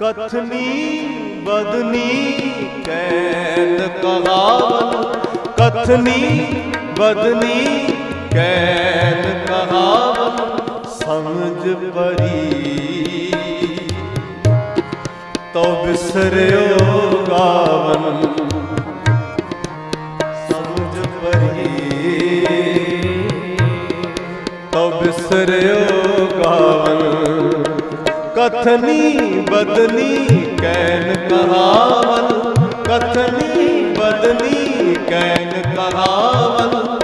ਕਥਨੀ ਬਦਨੀ ਕੈਨ ਕਹਾਵਨ ਕਥਨੀ ਬਦਨੀ ਕੈਨ ਕਹਾਵਨ ਸਮਝ ਪਰੀ ਤੋ ਬਿਸਰਿਓ ਗਾਵਨ ਸਮਝ ਪਰੀ ਤੋ ਬਿਸਰਿਓ ਗਾਵਨ ਕਥਨੀ ਬਦਨੀ ਕੈਨ ਕਹਾਵਨ, ਕਥਨੀ ਬਦਨੀ ਕੈਨ ਕਹਾਵਨ।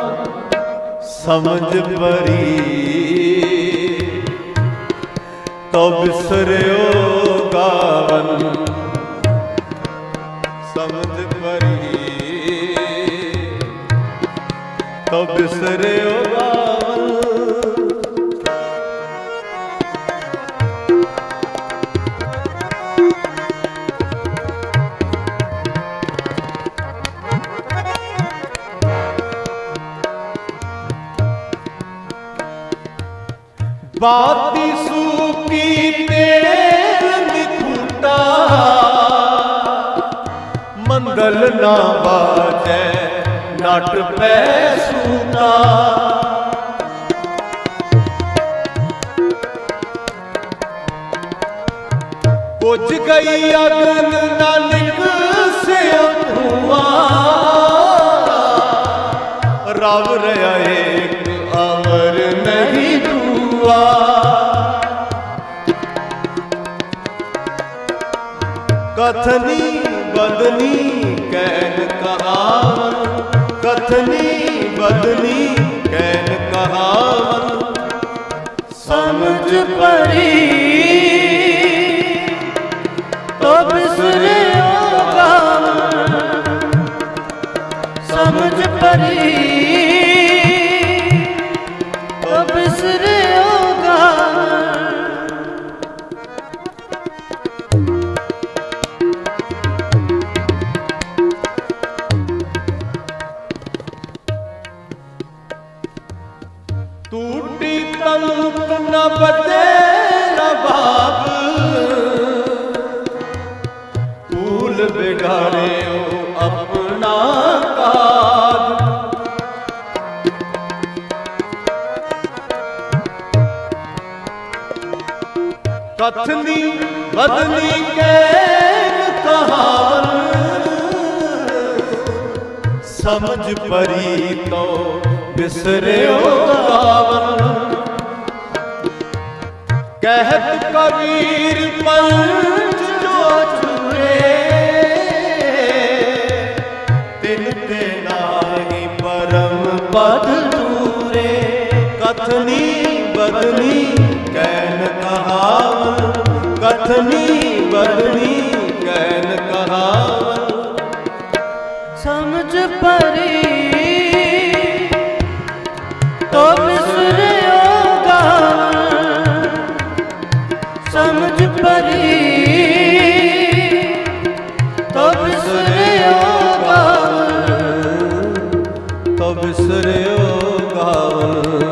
ਸਮਝ ਪਰੀ ਤੋ ਬਿਸਰਿਓ ਗਾਵਨ। ਸਮਝ ਪਰੀ ਤੋ ਬਿਸਰਿਓ ਗਾਵਨ। ਬਾਤੀ ਸੂਕੀ ਤੇਲ ਨਿਖੂਟਾ ਮੰਦਲ ਨਾ ਬਾਜੈ, ਨਟ ਪੈ ਸੂਤਾ ਪੁੱਜ ਗਈ ਅਗਨ ਨਾਨਕ ਸਿਓ ਧੂਆ ਰਵ ਰਿਆ ਏਕ ਅਮਰ ਦੂਆ ਕਥਨੀ ਬਦਨੀ ਕੈਨ ਕਹਾਵਨ, ਕਥਨੀ ਬਦਨੀ ਕੈਨ ਕਹਾਵਨ। ਸਮਝ ਪੜੀ ਤੋ ਬਿਸਰਿਓ ਗਾਵਨ। ਸਮਝ ਪੜੀ ਨ ਬਚੇ ਰਬਾਬ ਭੂਲ ਬਿਗਾੜਿਓ ਆਪਣਾ ਕਾਜ। ਕਥਨੀ ਬਦਨੀ ਕੈਨ ਕਹਾਵਨ ਸਮਝ ਪਰੀ ਤੋ ਬਿਸਰਿਓ ਗਾਵਨ ਕਹਿਤ ਕਬੀਰ ਪੰਚ ਜੋ ਛੁਰੇ ਤਿਨ ਤੇ ਨਾਹੀ ਪਰਮ ਪਦ ਦੂਰੇ। ਕਥਨੀ ਬਦਨੀ ਕੈਨ ਕਹਾਵਨ ਕਥਨੀ ਬਦਨੀ ਵਿਸਰਿਓ ਗਾਵਨ